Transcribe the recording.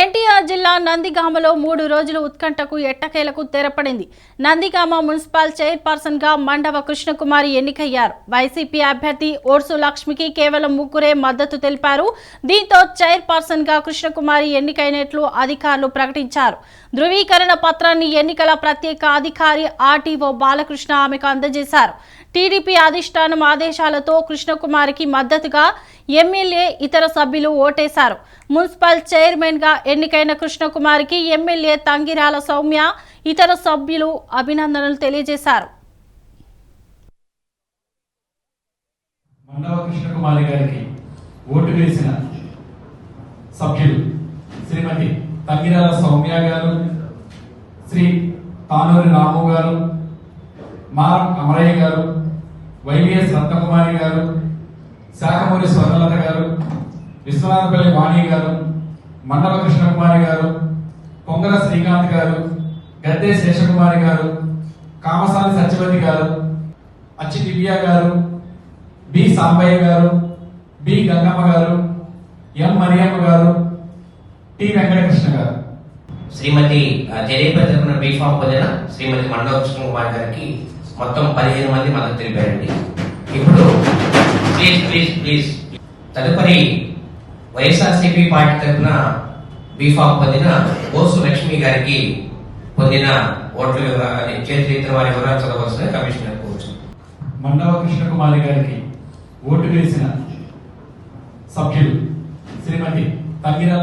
ఎన్టీఆర్ జిల్లా నందిగామలో మూడు రోజులు ఉత్కంఠకు ఎట్టకేలకు తెరపడింది. నందిగామ మున్సిపల్ చైర్పర్సన్గా మండవ కృష్ణకుమారి ఎన్నికయ్యారు. వైసీపీ అభ్యర్థి ఓర్సు లక్ష్మికి కేవలం ముగ్గురే మద్దతు తెలిపారు. దీంతో చైర్పర్సన్గా కృష్ణకుమారి ఎన్నికైనట్లు అధికారులు ప్రకటించారు. ధృవీకరణ పత్రాన్ని ఎన్నికల ప్రత్యేక అధికారి ఆర్టీఓ బాలకృష్ణ ఆమెకు అందజేశారు. టీడీపీ అధిష్టానం ఆదేశాలతో కృష్ణకుమారికి మద్దతుగా ఎమ్మెల్యే ఇతర సభ్యులు ఓటేశారు. మున్సిపల్ చైర్మన్గా ఎన్నికైన కృష్ణకుమారికి ఎమ్మెల్యే తంగిరాల సౌమ్య ఇతర సభ్యులు అభినందనలు తెలియజేశారు. మండవ కృష్ణకుమారి గారికి ఓటు వేసిన సభ్యులు శ్రీమతి తగ్గిరాల సౌమ్య గారు శ్రీ తానూరి రాము గారు మా అమరయ్య గారు వైవిఎస్ రత్నకుమారి గారు శాఖమూరి స్వర్ణలత గారు విశ్వనాథపల్లి వాణి గారు మండల కృష్ణకుమారి గారు పొంగల శ్రీకాంత్ గారు గద్దె శేషకుమారి గారు కామసాని సత్యవతి గారు అచ్చి దివ్య గారు బి సాంబయ్య గారు బి గంగమ్మ గారు ఎం మరియమ్మ గారు టి వెంకటకృష్ణ గారు. శ్రీమతి జయపతి తరపున బీఫామ్ పొందిన శ్రీమతి మండల కృష్ణ కుమార్ గారికి మొత్తం పదిహేను మంది మద్దతు తెలిపారండి. ఇప్పుడు ప్లీజ్ ప్లీజ్ ప్లీజ్. తదుపరి వైఎస్ఆర్సీపీ పార్టీ తరఫున బీఫామ్ పొందిన బోసు లక్ష్మి గారికి పొందిన ఓట్ల వివరాలు చేతులు వారి వివరాలు చదవలసిన కమిషనర్ కోరుచు. మండవ కృష్ణకుమారి గారికి ఓటు వేసిన సభ్యులు శ్రీమతి తగ్గిరాల